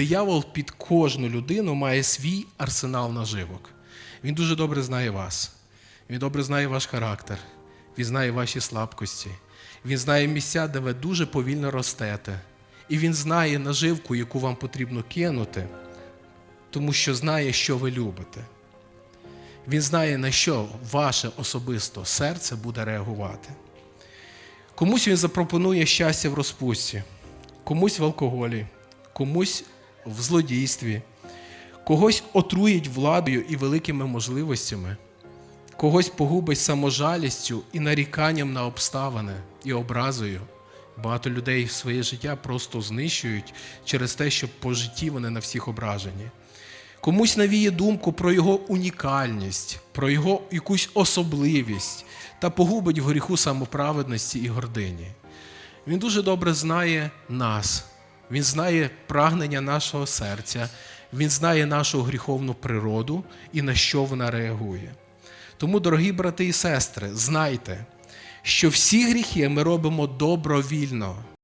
диявол під кожну людину має свій арсенал наживок. Він дуже добре знає вас. Він добре знає ваш характер. Він знає ваші слабкості. Він знає місця, де ви дуже повільно ростете. І він знає наживку, яку вам потрібно кинути, тому що знає, що ви любите. Він знає, на що ваше особисто серце буде реагувати. Комусь він запропонує щастя в розпусті, комусь в алкоголі, комусь в злодійстві, когось отруїть владою і великими можливостями, когось погубить саможалістю і наріканням на обставини і образою. Багато людей своє життя просто знищують через те, що по житті вони на всіх ображені. Комусь навіє думку про його унікальність, про його якусь особливість та погубить в гріху самоправедності і гордині. Він дуже добре знає нас, він знає прагнення нашого серця, він знає нашу гріховну природу і на що вона реагує. Тому, дорогі брати і сестри, знайте, що всі гріхи ми робимо добровільно.